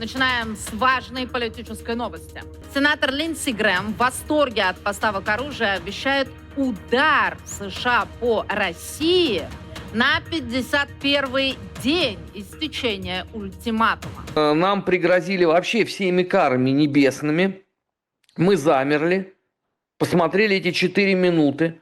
Начинаем с важной политической новости. Сенатор Линдси Грэм в восторге от поставок оружия обещает удар США по России на 51-й день истечения ультиматума. Э, Нам пригрозили вообще всеми карами небесными. Мы замерли, посмотрели эти четыре минуты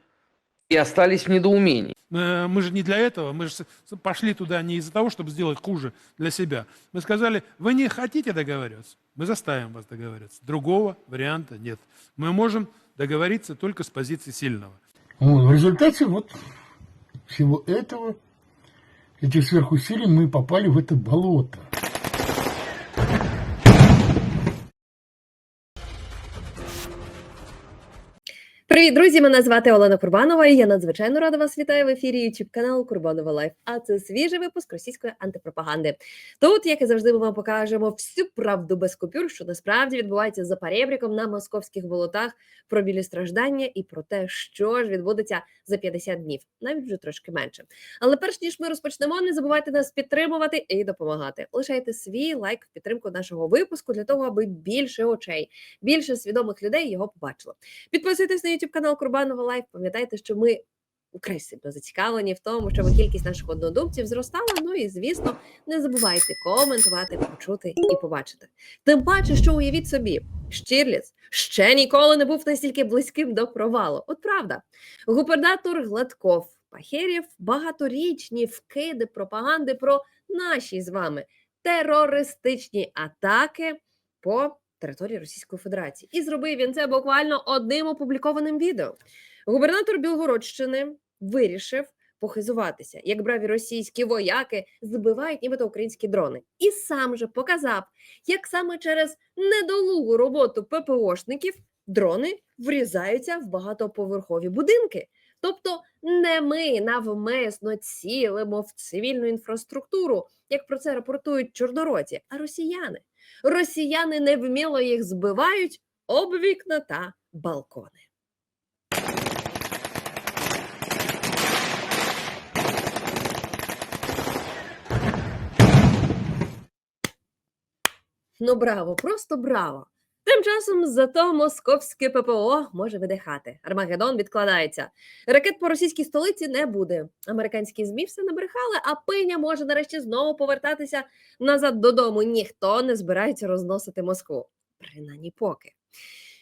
и остались в недоумении. Э, Мы же не для этого, мы же пошли туда не из-за того, чтобы сделать хуже для себя. Мы сказали, вы не хотите договариваться, мы заставим вас договариваться. Другого варианта нет. Мы можем договориться только с позиции сильного. Вот, в результате вот всего этого, этих сверхусилий, мы попали в это болото. Привіт, друзі! Мене звати Олена Курбанова, і я надзвичайно рада вас вітаю в ефірі YouTube каналу Курбанова Лайф. А це свіжий випуск російської антипропаганди. Тут, як і завжди, ми вам покажемо всю правду без купюр, що насправді відбувається за перебріком на московських болотах, про білі страждання і про те, що ж відбудеться за 50 днів, навіть вже трошки менше. Але перш ніж ми розпочнемо, не забувайте нас підтримувати і допомагати. Лишайте свій лайк в підтримку нашого випуску для того, аби більше очей, більше свідомих людей його побачило. Підписуйтесь на YouTube канал Курбанова Лайф. Пам'ятайте, що ми украй сильно зацікавлені в тому, щоб кількість наших однодумців зростала. Ну і звісно, не забувайте коментувати, почути і побачити. Тим паче, що уявіть собі, Штірліц ще ніколи не був настільки близьким до провалу. От правда, губернатор Гладков Пахерєв багаторічні вкиди пропаганди про наші з вами терористичні атаки по території Російської Федерації. І зробив він це буквально одним опублікованим відео. Губернатор Білгородщини вирішив похизуватися, як браві російські вояки збивають нібито українські дрони, і сам же показав, як саме через недолугу роботу ППОшників дрони врізаються в багатоповерхові будинки. Тобто не ми навмисно цілимо в цивільну інфраструктуру, як про це рапортують чорнороті, а росіяни. Росіяни невміло їх збивають об вікна та балкони. Ну браво, просто браво. Тим часом зато московське ППО може видихати. Армагеддон відкладається. Ракет по російській столиці не буде. Американські ЗМІ все набрехали, а пиня може нарешті знову повертатися назад додому. Ніхто не збирається розносити Москву. Принаймні поки.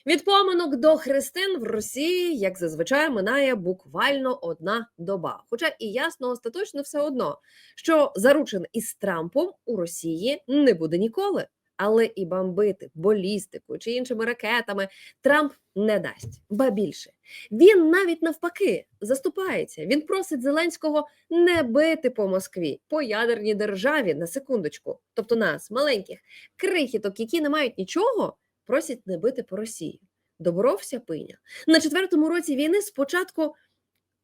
Від поминок до хрестин в Росії, як зазвичай, минає буквально одна доба. Хоча і ясно, остаточно все одно, що заручин із Трампом у Росії не буде ніколи. Але і бомбити балістику чи іншими ракетами Трамп не дасть. Ба більше він навіть навпаки заступається. Він просить Зеленського не бити по Москві, по ядерній державі на секундочку, тобто нас, маленьких крихіток, які не мають нічого, просять не бити по Росії. Доборовся пиня на четвертому році війни. Спочатку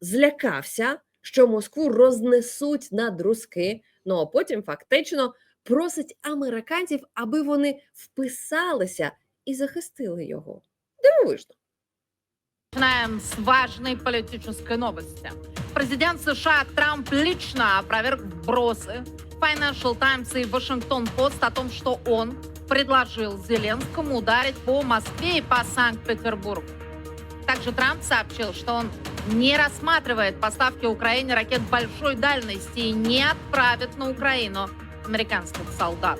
злякався, що Москву рознесуть на друзки. Ну а потім фактично просить американців, аби вони вписалися і захистили його. Дивовижно. Начинаем с важной политической новости. Президент США Трамп лично опроверг вбросы Financial Times и Washington Post о том, что он предложил Зеленскому ударить по Москве и по Санкт-Петербургу. Также Трамп сообщил, что он не рассматривает поставки Украине ракет большой дальности и не отправит на Украину американских солдат.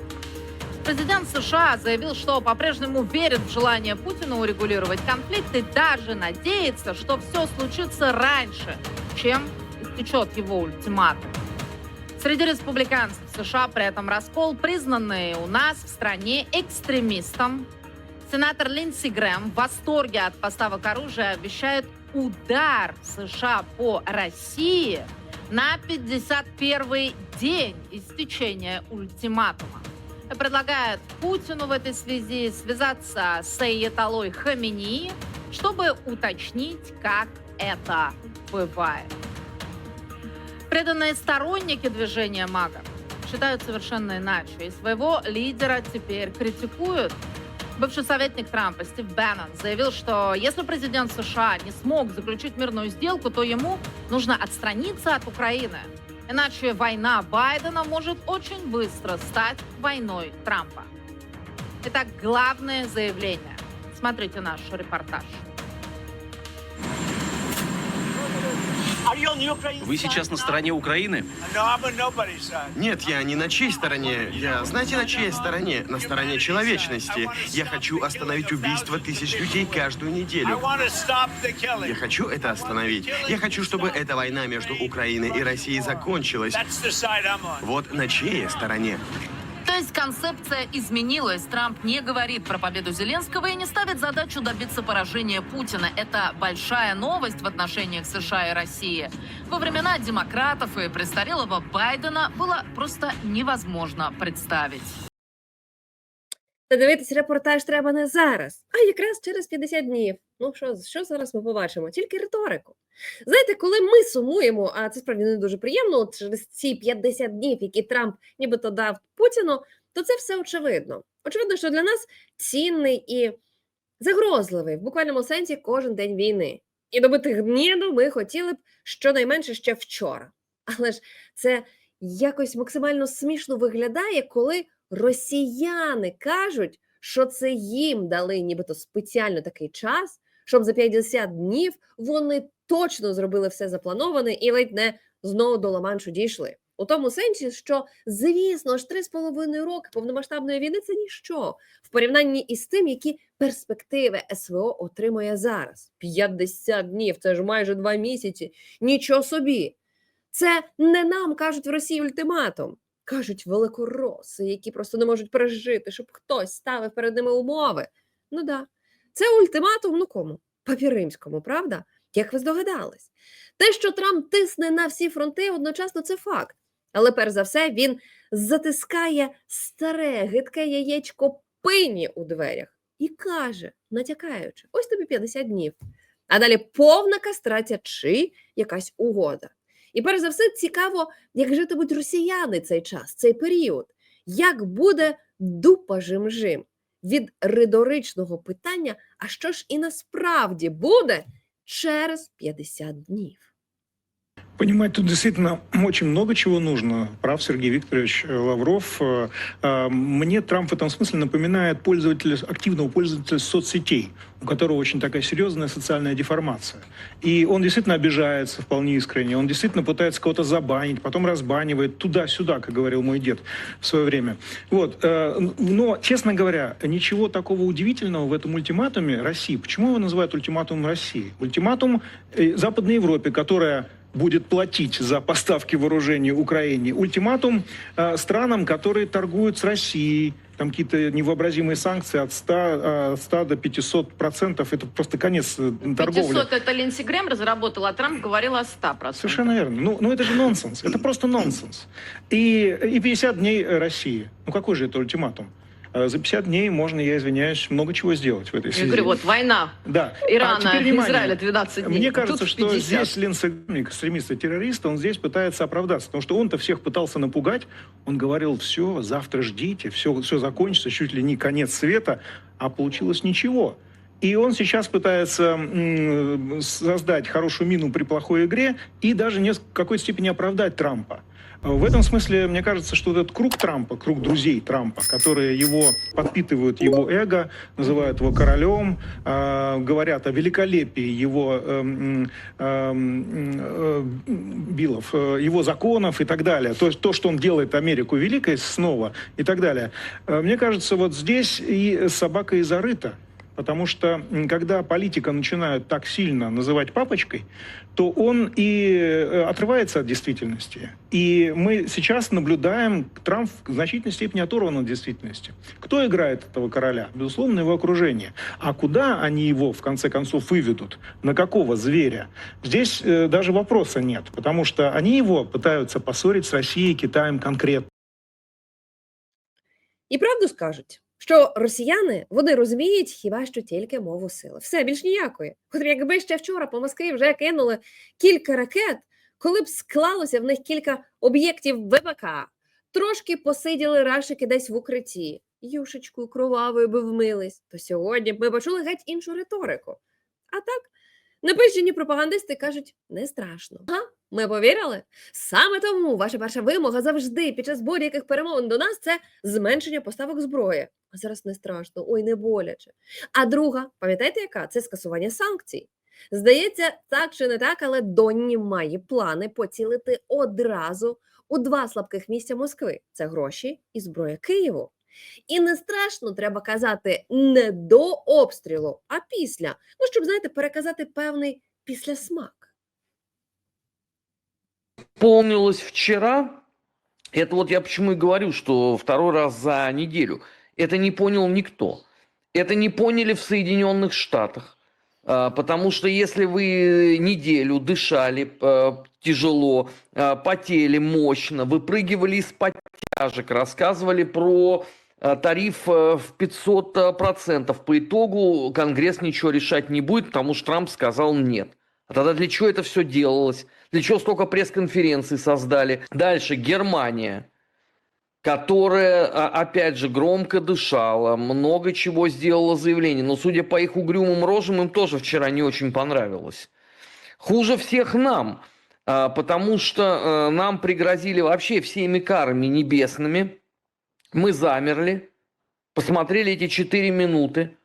Президент США заявил, что по-прежнему верит в желание Путина урегулировать конфликт и даже надеется, что все случится раньше, чем истечет его ультиматум. Среди республиканцев США при этом раскол, признанный у нас в стране экстремистом. Сенатор Линдси Грэм в восторге от поставок оружия обещает удар США по России на 51-й день истечения ультиматума. Предлагает Путину в этой связи связаться с Аятолой Хамини, чтобы уточнить, как это бывает. Преданные сторонники движения МАГА считают совершенно иначе. И своего лидера теперь критикуют. Бывший советник Трампа Стив Беннон заявил, что если президент США не смог заключить мирную сделку, то ему нужно отстраниться от Украины. Иначе война Байдена может очень быстро стать войной Трампа. Это главное заявление. Смотрите наш репортаж. Вы сейчас на стороне Украины? Нет, я не на чьей стороне. Я, знаете, на чьей стороне? На стороне человечности. Я хочу остановить убийство тысяч людей каждую неделю. Я хочу это остановить. Я хочу, чтобы эта война между Украиной и Россией закончилась. Вот на чьей стороне. То есть концепция изменилась. Трамп не говорит про победу Зеленского и не ставит задачу добиться поражения Путина. Это большая новость в отношениях США и России. Во времена демократов и престарелого Байдена было просто невозможно представить. Та дивитись репортаж треба не зараз, а якраз через 50 днів. Ну що, що зараз ми побачимо? Тільки риторику. Знаєте, коли ми сумуємо, а це справді не дуже приємно, от через ці 50 днів, які Трамп нібито дав Путіну, то це все очевидно. Очевидно, що для нас цінний і загрозливий в буквальному сенсі кожен день війни. І добити гніду ми хотіли б щонайменше ще вчора. Але ж це якось максимально смішно виглядає, коли росіяни кажуть, що це їм дали нібито спеціально такий час, щоб за 50 днів вони точно зробили все заплановане і ледь не знову до Ла-Маншу дійшли. У тому сенсі, що звісно ж 3,5 роки повномасштабної війни це ніщо в порівнянні із тим, які перспективи СВО отримує зараз. 50 днів, це ж майже два місяці. Нічого собі. Це не нам кажуть в Росії ультиматум. Кажуть великороси, які просто не можуть пережити, щоб хтось ставив перед ними умови. Ну да, це ультиматум ну кому? Папі римському, правда? Як ви здогадались? Те, що Трамп тисне на всі фронти, одночасно це факт. Але перш за все він затискає старе гидке яєчко пині у дверях і каже, натякаючи, ось тобі 50 днів. А далі повна кастрація чи якась угода. І перш за все цікаво, як житимуть росіяни цей час, цей період, як буде дупа жим-жим від риторичного питання, а що ж і насправді буде через 50 днів. Понимать, тут действительно очень много чего нужно. Прав Сергей Викторович э, Лавров. Э, э, Мне Трамп в этом смысле напоминает пользователя, активного пользователя соцсетей, у которого очень такая серьезная социальная деформация. И он действительно обижается вполне искренне, он действительно пытается кого-то забанить, потом разбанивает туда-сюда, как говорил мой дед в свое время. Вот. Но, честно говоря, ничего такого удивительного в этом ультиматуме России. Почему его называют ультиматумом России? Ультиматум Западной Европе, которая будет платить за поставки вооружений Украине. Ультиматум э, странам, которые торгуют с Россией. Там какие-то невообразимые санкции от 100, э, 100 до 500 процентов. Это просто конец э, торговли. 500 это Линдси Грэм разработал, а Трамп говорил о 100%. Совершенно верно. Ну, ну это же нонсенс. Это просто нонсенс. И, и 50 дней э, России. Ну какой же это ультиматум? Э, За 50 дней можно, я извиняюсь, много чего сделать в этой Я связи. говорю, вот война Да. Ирана, А теперь внимание. Израиля 12 дней. Мне кажется, что 50. здесь Линдси Грэм, экстремист и террорист, он здесь пытается оправдаться, потому что он-то всех пытался напугать. Он говорил, все, завтра ждите, все, все закончится, чуть ли не конец света, а получилось ничего. И он сейчас пытается создать хорошую мину при плохой игре и даже в какой-то степени оправдать Трампа. В этом смысле, мне кажется, что этот круг Трампа, круг друзей Трампа, которые его подпитывают его эго, называют его королем, э, говорят о великолепии его эм, эм, э, Биллов, э, его законов и так далее. То то, что он делает Америку великой снова и так далее. Э, Мне кажется, вот здесь и собака и зарыта. Потому что когда политика начинают так сильно называть папочкой, то он и э, отрывается от действительности. И мы сейчас наблюдаем, Трамп в значительной степени оторван от действительности. Кто играет этого короля? Безусловно, его окружение. А куда они его, в конце концов, выведут? На какого зверя? Здесь э, даже вопроса нет, потому что они его пытаются поссорить с Россией, Китаем конкретно. І правду скажуть, що росіяни вони розуміють хіба що тільки мову сили. Все більш ніякої. От якби ще вчора по Москві вже кинули кілька ракет, коли б склалося в них кілька об'єктів ВПК, трошки посиділи рашики десь в укритті, юшечку кровавою би вмились, то сьогодні б ми почули геть іншу риторику. А так, напищені пропагандисти кажуть, не страшно. Ага, Ми повірили? Саме тому ваша перша вимога завжди під час будь-яких перемовин до нас це зменшення поставок зброї. А зараз не страшно, ой, не боляче. А друга, пам'ятаєте, яка? Це скасування санкцій. Здається, так чи не так, але Донні має плани поцілити одразу у два слабких місця Москви: це гроші і зброя Києву. І не страшно, треба казати, не до обстрілу, а після. Ну, щоб, знаєте, переказати певний післясмак. Исполнилось вчера. Это вот я почему и говорю, что второй раз за неделю. Это не понял никто. Это не поняли в Соединенных Штатах. А, Потому что если вы неделю дышали э, тяжело, э, потели мощно, выпрыгивали из подтяжек, рассказывали про тариф в 500 э, процентов, по итогу Конгресс ничего решать не будет, потому что Трамп сказал нет. А тогда для чего это все делалось? Для чего столько пресс-конференций создали? Дальше Германия, которая, а, опять же, громко дышала, много чего сделала заявлений. Но, судя по их угрюмым рожам, им тоже вчера не очень понравилось. Хуже всех нам, а, потому что а, нам пригрозили вообще всеми карами небесными. Мы замерли, посмотрели эти четыре минуты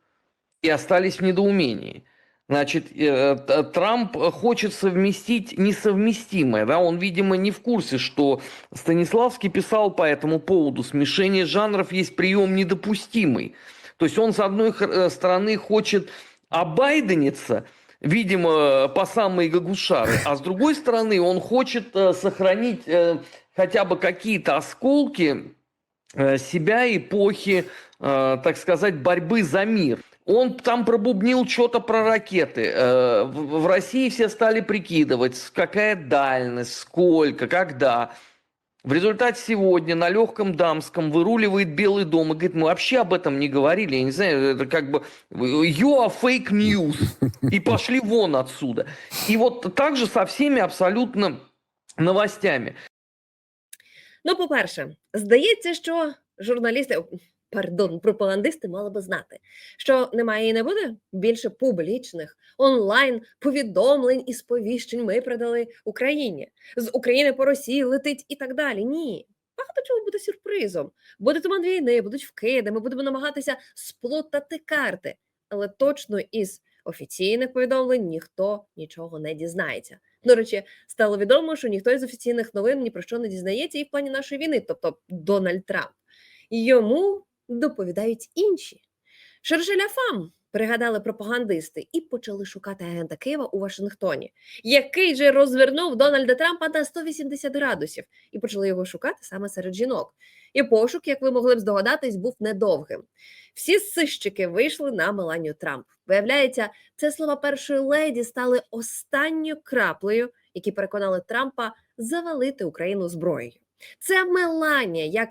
и остались в недоумении. Значит, э, Трамп хочет совместить несовместимое. Да? Он, видимо, не в курсе, что Станиславский писал по этому поводу. Смешение жанров есть прием недопустимый. То есть он, с одной э, стороны, хочет обайдениться, видимо, по самые гагушары, а с другой стороны, он хочет э, сохранить хотя бы какие-то осколки себя эпохи, так сказать, борьбы за мир. Он там пробубнил что-то про ракеты. Э, В России все стали прикидывать, какая дальность, сколько, когда. В результате сегодня на легком дамском выруливает Белый дом и говорит, мы вообще об этом не говорили. Я не знаю, это как бы you are fake news. И пошли вон отсюда. И вот так же со всеми абсолютно новостями. Ну, по-перше, здається, що журналісти, пардон, пропагандисти мали би знати, що немає і не буде більше публічних онлайн повідомлень і сповіщень ми передали Україні. З України по Росії летить і так далі. Ні. Багато чого буде сюрпризом. Буде туман війни, будуть вкиди, ми будемо намагатися сплутати карти. Але точно із офіційних повідомлень ніхто нічого не дізнається. До речі, стало відомо, що ніхто із офіційних новин ні про що не дізнається і в плані нашої війни, тобто Дональд Трамп. Йому доповідають інші. Шершеля Фам пригадали пропагандисти і почали шукати агента Києва у Вашингтоні, який же розвернув Дональда Трампа на 180 градусів, і почали його шукати саме серед жінок. І пошук, як ви могли б здогадатись, був недовгим. Всі сищики вийшли на Меланію Трамп. Виявляється, це слова першої леді стали останньою краплею, які переконали Трампа завалити Україну зброєю. Це Меланія, як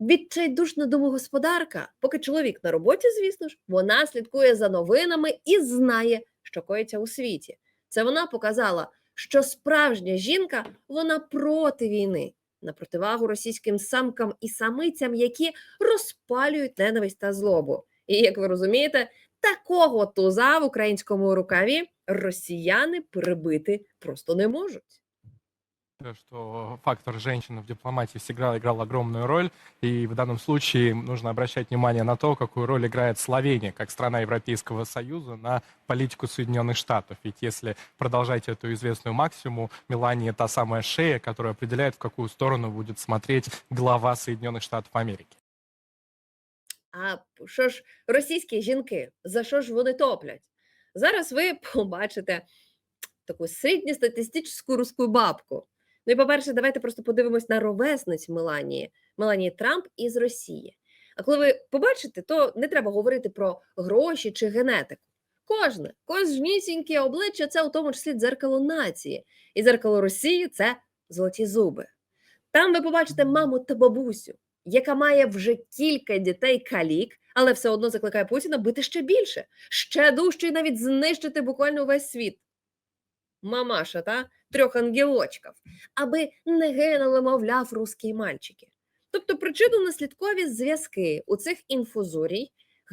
відчайдушна домогосподарка, поки чоловік на роботі, звісно ж, вона слідкує за новинами і знає, що коїться у світі. Це вона показала, що справжня жінка вона проти війни, на противагу російським самкам і самицям, які розпалюють ненависть та злобу. І як ви розумієте, такого туза в українському рукаві росіяни прибити просто не можуть что фактор женщины в дипломатии всегда играл огромную роль, и в данном случае нужно обращать внимание на то, какую роль играет Словения, как страна Европейского Союза, на политику Соединенных Штатов. Ведь если продолжать эту известную максимум, Мелания та самая шея, которая определяет, в какую сторону будет смотреть глава Соединенных Штатов Америки. А що ж російські жінки, за що ж вони топлять? Зараз ви побачите таку середньостатистичну руську бабку. Ну і по-перше, давайте просто подивимось на ровесниць Меланії, Меланії Трамп із Росії. А коли ви побачите, то не треба говорити про гроші чи генетику. Кожне, кожнісіньке обличчя це у тому числі дзеркало нації, і дзеркало Росії це золоті зуби. Там ви побачите маму та бабусю, яка має вже кілька дітей калік, але все одно закликає Путіна бити ще більше, ще дужче і навіть знищити буквально увесь світ. Мамаша, та трьох ангелочків, аби не гинули, мовляв, русські мальчики. Тобто причинно-наслідкові зв'язки у цих інфузорій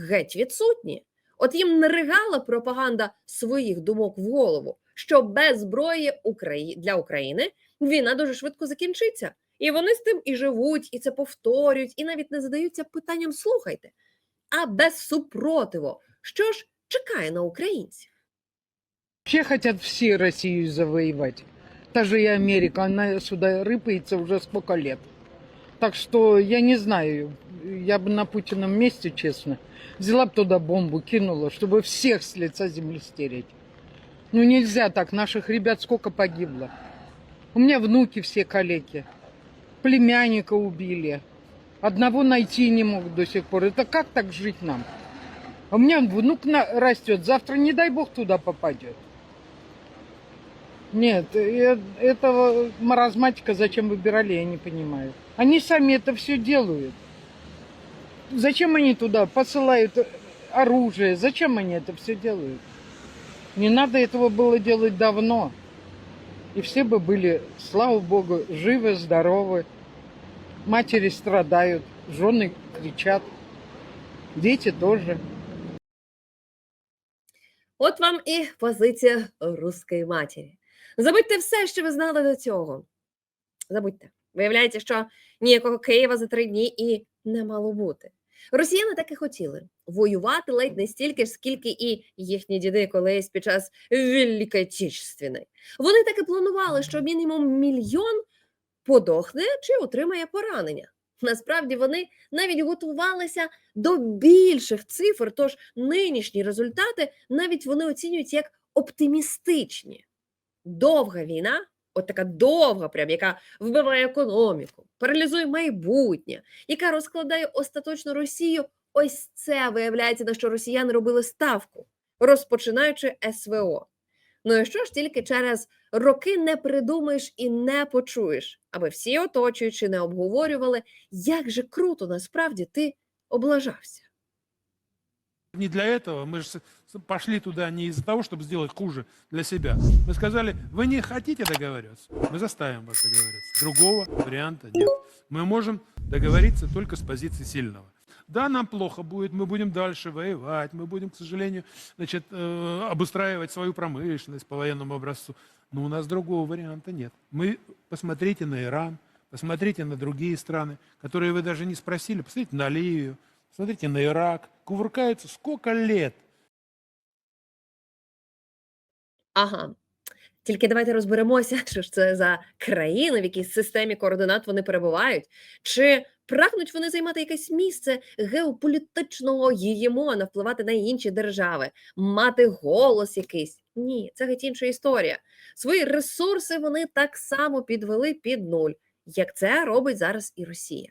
геть відсутні. От їм не ригала пропаганда своїх думок в голову. що без зброї для України війна дуже швидко закінчиться. І вони з тим і живуть, і це повторюють, і навіть не задаються питанням: слухайте, а без супротиву, що ж чекає на українців? Вообще хотят все Россию завоевать. Та же и Америка, она сюда рыпается уже сколько лет. Так что я не знаю, я бы на Путином месте, честно, взяла бы туда бомбу, кинула, чтобы всех с лица земли стереть. Ну нельзя так, наших ребят сколько погибло. У меня внуки все калеки. Племянника убили. Одного найти не могут до сих пор. Это как так жить нам? А У меня внук растет, завтра, не дай бог, туда попадет. Нет, э, этого маразматика зачем выбирали, я не понимаю. Они сами это все делают. Зачем они туда посылают э, оружие? Зачем они это все делают? Не надо этого было делать давно. И все бы были, слава богу, живы, здоровы. Матери страдают, жены кричат, дети тоже. От вам і позиція руської матері. Забудьте все, що ви знали до цього. Забудьте. Виявляється, що ніякого Києва за три дні і не мало бути. Росіяни так і хотіли воювати ледь не стільки ж, скільки і їхні діди колись під час Великої Отечественної. Вони так і планували, що мінімум мільйон подохне чи отримає поранення. Насправді вони навіть готувалися до більших цифр, тож нинішні результати навіть вони оцінюють як оптимістичні. Довга війна, от така довга, прям, яка вбиває економіку, паралізує майбутнє, яка розкладає остаточно Росію. Ось це виявляється, на що росіяни робили ставку, розпочинаючи СВО. Ну і що ж тільки через роки не придумаєш і не почуєш, аби всі оточуючи не обговорювали, як же круто насправді ти облажався. Не для этого. С- с- пошли туда не из-за того, чтобы сделать хуже для себя. Мы сказали, вы не хотите договариваться, мы заставим вас договариваться. Другого варианта нет. Мы можем договориться только с позиции сильного. Да, нам плохо будет, мы будем дальше воевать, мы будем, к сожалению, значит, э, обустраивать свою промышленность по военному образцу. Но у нас другого варианта нет. Мы, посмотрите на Иран, посмотрите на другие страны, которые вы даже не спросили, посмотрите на Ливию, Смотрите на Ирак. Кувыркаются сколько лет. Ага. Тільки давайте розберемося, що ж це за країни, в якій системі координат вони перебувають, чи прагнуть вони займати якесь місце геополітичного гігемона, впливати на інші держави, мати голос якийсь. Ні, це геть інша історія. Свої ресурси вони так само підвели під нуль, як це робить зараз і Росія.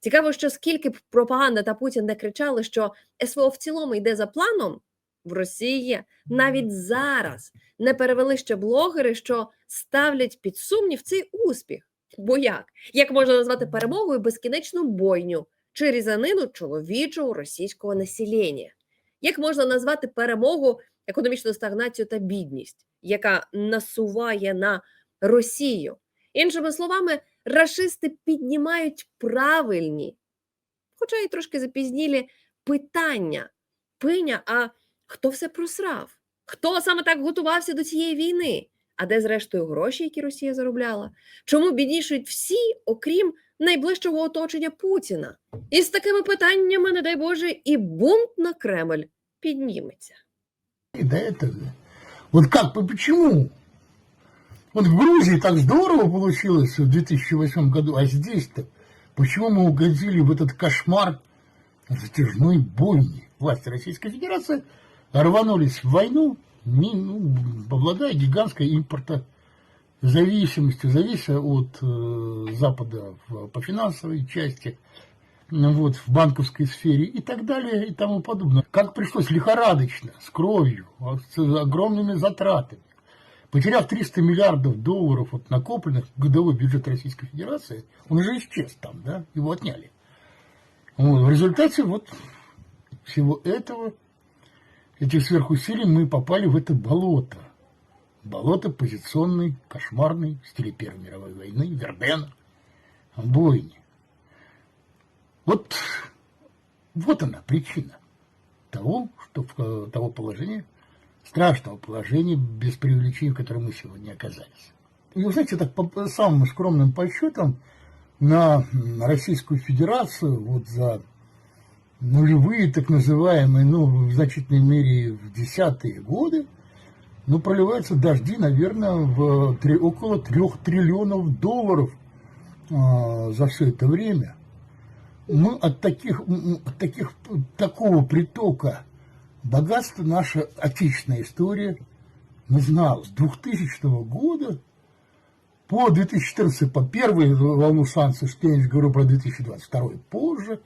Цікаво, що скільки б пропаганда та Путін не кричали, що СВО в цілому йде за планом, в Росії навіть зараз не перевели ще блогери, що ставлять під сумнів цей успіх. Бо як? Як можна назвати перемогою безкінечну бойню чи різанину чоловічого російського населення? Як можна назвати перемогу економічну стагнацію та бідність, яка насуває на Росію? Іншими словами, рашисти піднімають правильні, хоча й трошки запізнілі питання. Пиня, а хто все просрав? Хто саме так готувався до цієї війни? А де, зрештою, гроші, які Росія заробляла? Чому біднішують всі, окрім найближчого оточення Путіна? І з такими питаннями, не дай Боже, і бунт на Кремль підніметься. И до этого. Вот как, по- почему? Вот в Грузии так здорово получилось в 2008 году, а здесь-то почему мы угодили в этот кошмар затяжной бойни? Власти Российской Федерации рванулись в войну, ну, обладая гигантской импортозависимостью, завися от э, Запада в- по финансовой части, вот, в банковской сфере и так далее и тому подобное. Как пришлось лихорадочно, с кровью, с огромными затратами, потеряв 300 миллиардов долларов от накопленных годовой бюджет Российской Федерации, он уже исчез там, да, его отняли. Вот, в результате вот всего этого, этих сверхусилий мы попали в это болото. Болото позиционной, кошмарной, в стиле Первой мировой войны, Вердена, бойни. Вот, вот она причина того, что в- того положения, страшного положения, без преувеличения, в котором мы сегодня оказались. И вы знаете, так по самым скромным подсчетам, на Российскую Федерацию вот за нулевые, так называемые, ну, в значительной мере в десятые годы, ну, проливаются дожди, наверное, в три- около трех триллионов долларов а, за все это время. Мы от таких, от таких, такого притока богатства наша отечественная история не знала. С 2000 года по 2014, по первой волну санкций, что я говорю про 2022 позже,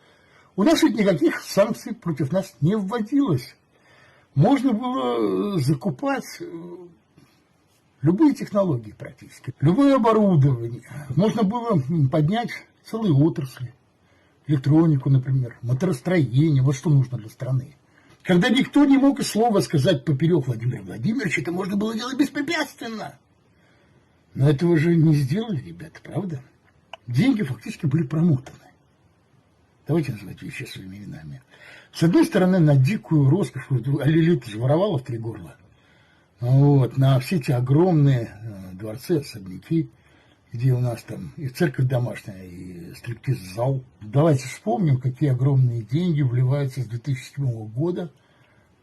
у нас ведь никаких санкций против нас не вводилось. Можно было закупать э, любые технологии практически, любое оборудование. Можно было поднять целые отрасли. Электронику, например, моторостроение, вот что нужно для страны. Когда никто не мог и слова сказать поперек Владимира Владимировича, это можно было делать беспрепятственно. Но этого же не сделали, ребята, правда? Деньги фактически были промотаны. Давайте называть вещи своими именами. С одной стороны, на дикую роскошь, же воровала в три горла. Вот, на все эти огромные э, дворцы, особняки, где у нас там и церковь домашняя, и стриптиз-зал. Давайте вспомним, какие огромные деньги вливаются с 2007 года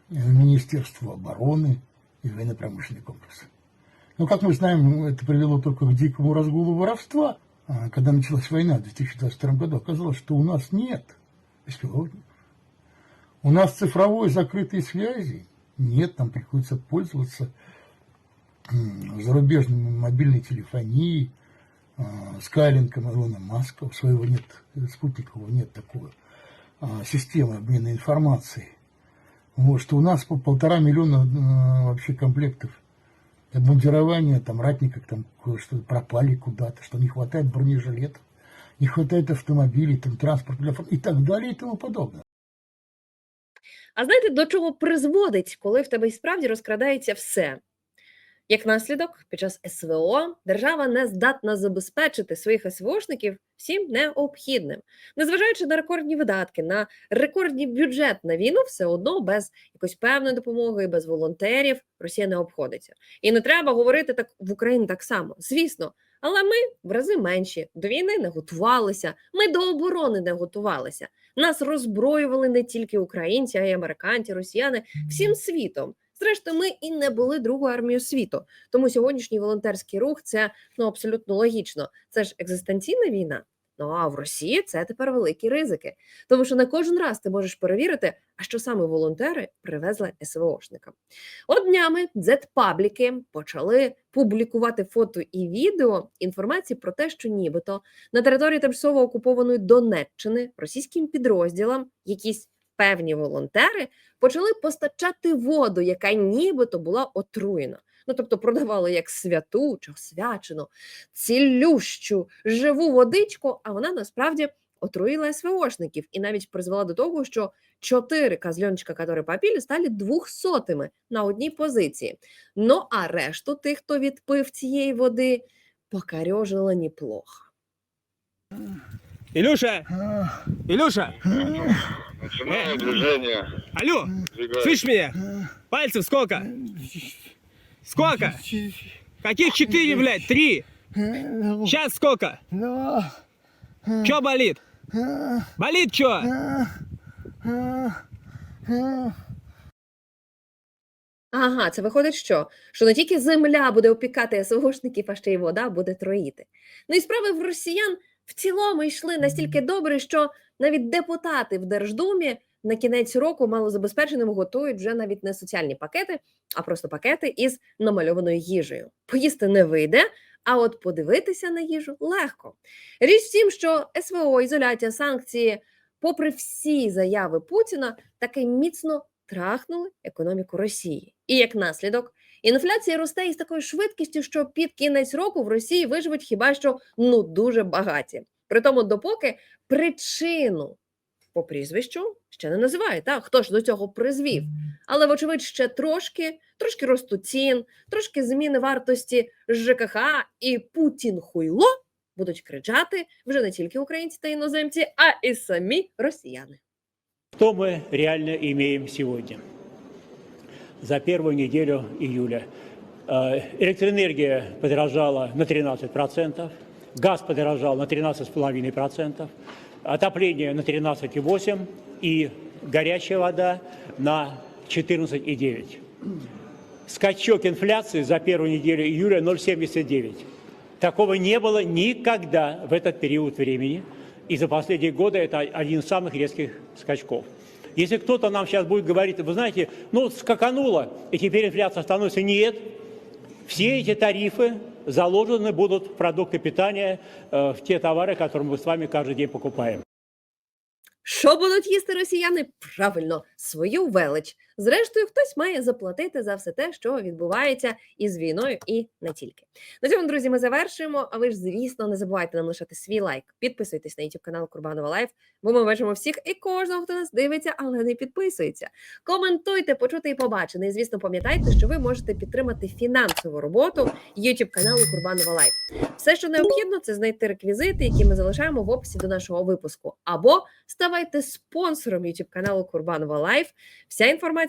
в Министерство обороны и военно-промышленный комплекс. Но, как мы знаем, это привело только к дикому разгулу воровства. А Когда началась война в 2022 году, оказалось, что у нас нет беспилотников. У нас цифровой закрытой связи нет, нам приходится пользоваться м, зарубежной мобильной телефонией, а, скайлинком Илона Маска, у своего нет, спутникового нет такой а, системы обмена информацией. Вот, что у нас по полтора миллиона вообще комплектов обмундирования, там, ратников, там, что пропали куда-то, что не хватает бронежилетов, не хватает автомобилей, там, транспорта для и так далее и тому подобное. А знаєте, до чого призводить, коли в тебе і справді розкрадається все? Як наслідок, під час СВО держава не здатна забезпечити своїх СВОшників всім необхідним, незважаючи на рекордні видатки, на рекордний бюджет на війну, все одно без якоїсь певної допомоги, без волонтерів Росія не обходиться. І не треба говорити так в Україні так само, звісно. Але ми в рази менші до війни не готувалися. Ми до оборони не готувалися. Нас роззброювали не тільки українці, а й американці, росіяни всім світом. Зрештою, ми і не були другою армією світу. Тому сьогоднішній волонтерський рух це ну абсолютно логічно. Це ж екзистенційна війна. Ну а в Росії це тепер великі ризики. Тому що не кожен раз ти можеш перевірити, а що саме волонтери привезли СВОшникам. От днями дзет-пабліки почали публікувати фото і відео інформації про те, що нібито на території тимчасово окупованої Донеччини російським підрозділам якісь певні волонтери почали постачати воду, яка нібито була отруєна. Ну, тобто продавали як святу чи освячену, цілющу, живу водичку, а вона насправді отруїла СВОшників і навіть призвела до того, що чотири козленчика, які попили, стали двохсотими на одній позиції. Ну а решту тих, хто відпив цієї води, покарьожило неплохо. Илюша! Илюша! Начинаю движение. Алло! Двигаюсь. Слышь меня? Пальцев сколько? Сколько? Каких четыре, блядь? Три? Сейчас сколько? Чё болит? Болит чё? Ага, це виходить, що? Що не тільки земля буде опікати СВОшників, а ще й вода буде троїти. Ну і справи в росіян в цілому йшли настільки добре, що навіть депутати в Держдумі на кінець року малозабезпеченим готують вже навіть не соціальні пакети, а просто пакети із намальованою їжею. Поїсти не вийде, а от подивитися на їжу легко. Річ в тім, що СВО, ізоляція, санкції, попри всі заяви Путіна, таки міцно трахнули економіку Росії. І як наслідок, інфляція росте із такою швидкістю, що під кінець року в Росії виживуть хіба що ну дуже багаті. Притому, допоки причину по прізвищу ще не називають, так? хто ж до цього призвів. Але, вочевидь, ще трошки, трошки росту цін, трошки зміни вартості ЖКХ і Путін хуйло будуть кричати вже не тільки українці та іноземці, а і самі росіяни. Что мы реально имеем сегодня? За первую неделю июля. Э, Электроэнергия подорожала на 13%, газ подорожал на 13,5%, отопление на 13,8% и горячая вода на 14,9%. Скачок инфляции за первую неделю июля 0,79. Такого не было никогда в этот период времени. И за последние годы это один из самых резких скачков. Если кто-то нам сейчас будет говорить, вы знаете, ну скакануло, и теперь инфляция остановится. Нет. Все эти тарифы заложены будут в продукты питания, э, в те товары, которые мы с вами каждый день покупаем. Що будуть їсти росіяни? Правильно, свою велич. Зрештою, хтось має заплатити за все те, що відбувається із війною, і не тільки. На цьому, друзі, ми завершуємо. А ви ж, звісно, не забувайте нам лишати свій лайк. Підписуйтесь на YouTube канал Курбанова Лайф, бо ми бачимо всіх і кожного, хто нас дивиться, але не підписується. Коментуйте, почути і побачене. І звісно, пам'ятайте, що ви можете підтримати фінансову роботу YouTube каналу Курбанова Лайф. Все, що необхідно, це знайти реквізити, які ми залишаємо в описі до нашого випуску, або ставайте спонсором YouTube каналу Курбанова Лайф. Вся